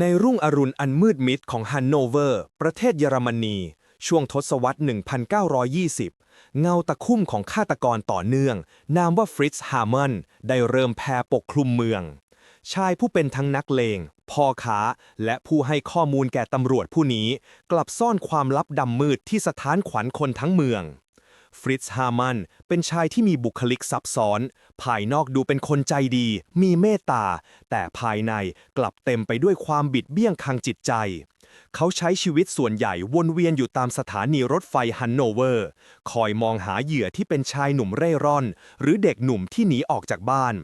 ในรุ่งอรุณอันมืดมิดของฮันโนเวอร์ ประเทศเยอรมนี ช่วงทศวรรษ 1920 เงาตะคุ่มของฆาตกรต่อเนื่อง นามว่าฟริตซ์ฮาร์มันได้เริ่มแผ่ปกคลุมเมือง ชายผู้เป็นทั้งนักเลง พ่อค้า และผู้ให้ข้อมูลแก่ตำรวจผู้นี้ กลับซ่อนความลับดำมืดที่สถานขวัญคนทั้งเมือง ฟริตซ์ฮามันเป็นชายที่มีบุคลิกซับซ้อน ภายนอกดูเป็นคนใจดี มีเมตตา แต่ภายในกลับเต็มไปด้วยความบิดเบี้ยงทางจิตใจ เขาใช้ชีวิตส่วนใหญ่วนเวียนอยู่ตามสถานีรถไฟฮันโนเวอร์ คอยมองหาเหยื่อที่เป็นชายหนุ่มเร่ร่อน หรือเด็กหนุ่มที่หนีออกจากบ้าน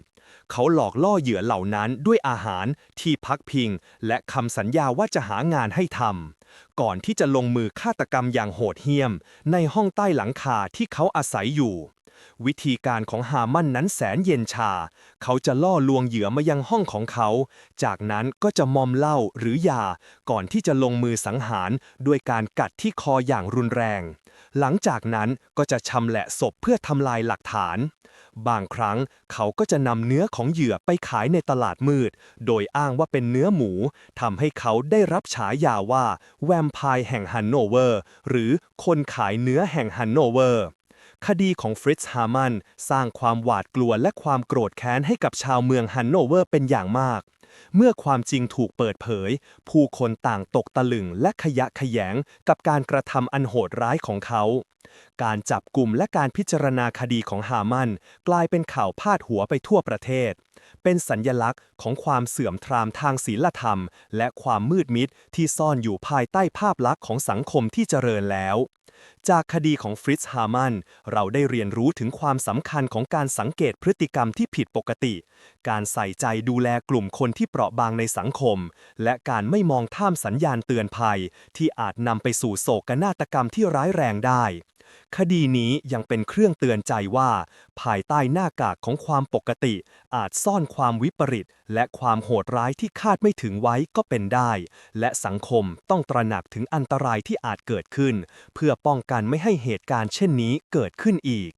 เขาหลอกล่อเหยื่อเหล่านั้นด้วยอาหารที่พักพิง และคำสัญญาว่าจะหางานให้ทำก่อนที่จะลงมือฆาตกรรมอย่างโหดเหี้ยม ในห้องใต้หลังคาที่เขาอาศัยอยู่ วิธีการของฮามันนั้นแสนเย็นชา เขาจะล่อลวงเหยื่อมายังห้องของเขา จากนั้นก็จะมอมเหล้าหรือยา ก่อนที่จะลงมือสังหารด้วยการกัดที่คออย่างรุนแรง หลังจากนั้นก็จะชำแหละศพเพื่อทำลายหลักฐาน บางครั้งเขาก็จะนำเนื้อของเหยื่อไปขายในตลาดมืด โดยอ้างว่าเป็นเนื้อหมูทำให้เขาได้รับฉายาว่าแวมไพร์แห่งฮันโนเวอร์ หรือคนขายเนื้อแห่งฮันโนเวอร์ คดีของฟริตซ์ฮามันสร้างความหวาดกลัวและความโกรธแค้นให้กับชาวเมืองฮันโนเวอร์เป็นอย่างมาก เมื่อความจริงถูกเปิดเผย ผู้คนต่างตกตะลึงและขยะขยงกับการกระทำอันโหดร้ายของเขา การจับกลุ่มและการพิจารณาคดีของฮามัน กลายเป็นข่าวพาดหัวไปทั่วประเทศ เป็นสัญญลักษณ์ของความเสื่อมทรามทางศีลธรรม และความมืดมิดที่ซ่อนอยู่ภายใต้ภาพลักษณ์ของสังคมที่เจริญแล้ว จากคดีของฟริตซ์ฮามันเราได้เรียนรู้ถึงความสำคัญของการสังเกตพฤติกรรมที่ผิดปกติ การใส่ใจดูแลกลุ่มคนที่เปราะบางในสังคม และการไม่มองท่ามสัญญาณเตือนภัย ที่อาจนำไปสู่โศกนาฏกรรมที่ร้ายแรงได้ คดีนี้ยังเป็นเครื่องเตือนใจว่า ภายใต้หน้ากากของความปกติ อาจซ่อนความวิปริต และความโหดร้ายที่คาดไม่ถึงไว้ก็เป็นได้ และสังคมต้องตระหนักถึงอันตรายที่อาจเกิดขึ้น เพื่อป้องกันไม่ให้เหตุการณ์เช่นนี้เกิดขึ้นอีก